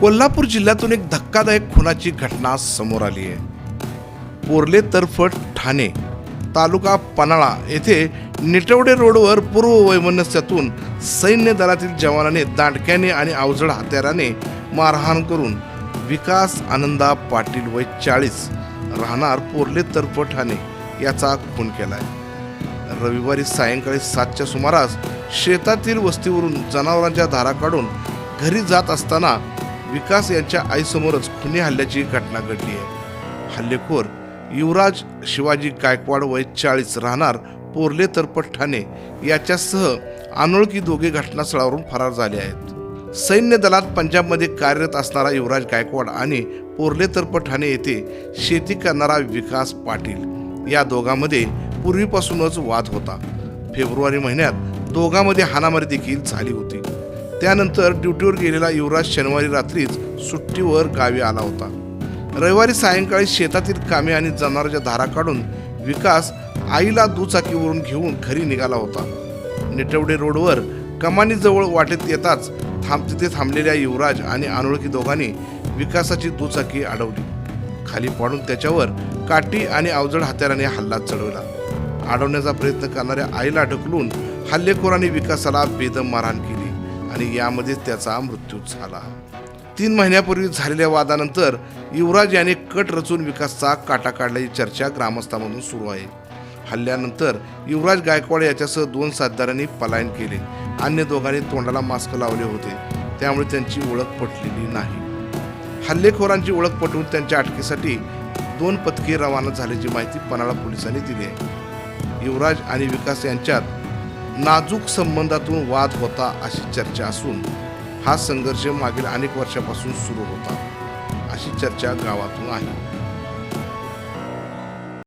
कोल्हापूर जिल्ह्यातून एक धक्कादायक खुनाची घटना समोर आली आहे. पोर्ले तर्फट ठाणे तालुका पन्हाळा येथे निटवडे रोडवर पूर्व वैमनस्यातून सैन्य दलातील जवानाने दांडक्याने आणि अवजड हत्याराने मारहाण करून विकास आनंदा पाटील वय चाळीस राहणार पोर्ले तर्फ ठाणे याचा खून केलाय. रविवारी सायंकाळी सातच्या सुमारास शेतातील वस्तीवरून जनावरांच्या धारा काढून घरी जात असताना विकास यांच्या आईसमोरच खुनी हल्ल्याची घटना घडली आहे. हल्लेखोर युवराज शिवाजी गायकवाड वय चाळीस राहणार पोरले तरपट ठाणे याच्यासह अनोळखी दोघे घटनास्थळावरून फरार झाले आहेत. सैन्य दलात पंजाबमध्ये कार्यरत असणारा युवराज गायकवाड आणि पोरले तर्फ ठाणे येथे शेती करणारा विकास पाटील या दोघांमध्ये पूर्वीपासूनच वाद होता. फेब्रुवारी महिन्यात दोघांमध्ये हाणामारी देखील झाली होती. त्यानंतर ड्युटीवर गेलेला युवराज शनिवारी रात्रीच सुट्टीवर गावी आला होता. रविवारी सायंकाळी शेतातील कामे आणि जनावरांच्या धारा काढून विकास आईला दुचाकीवरून घेऊन घरी निघाला होता. निटवडे रोडवर कमानीजवळ वाटेत येताच थांब तिथे थांबलेल्या युवराज आणि अनोळखी दोघांनी विकासाची दुचाकी अडवली. खाली पाडून त्याच्यावर काठी आणि अवजड हत्याराने हल्ला चढवला. अडवण्याचा प्रयत्न करणाऱ्या आईला ढकलून हल्लेखोरांनी विकासाला बेदम मारहाण केली. आणि यामध्ये त्याचा मृत्यू झाला. तीन महिन्यापूर्वी झालेल्या वादानंतर युवराज याने कट रचून विकासचा काटा काढल्याची चर्चा ग्रामस्थांमधून सुरू आहे. हल्ल्यानंतर युवराज गायकवाड याच्यासह दोन साथदारांनी पलायन केले. अन्य दोघांनी तोंडाला मास्क लावले होते. त्यामुळे त्यांची ओळख पटलेली नाही. हल्लेखोरांची ओळख पटवून त्यांच्या अटकेसाठी दोन पथके रवाना झाल्याची माहिती पन्हाळा पोलिसांनी दिली आहे. युवराज आणि विकास यांच्यात नाजूक संबंधातून वाद होता अशी चर्चा असून हा संघर्ष मागील अनेक वर्षापासून सुरू होता अशी चर्चा गावातून आहे.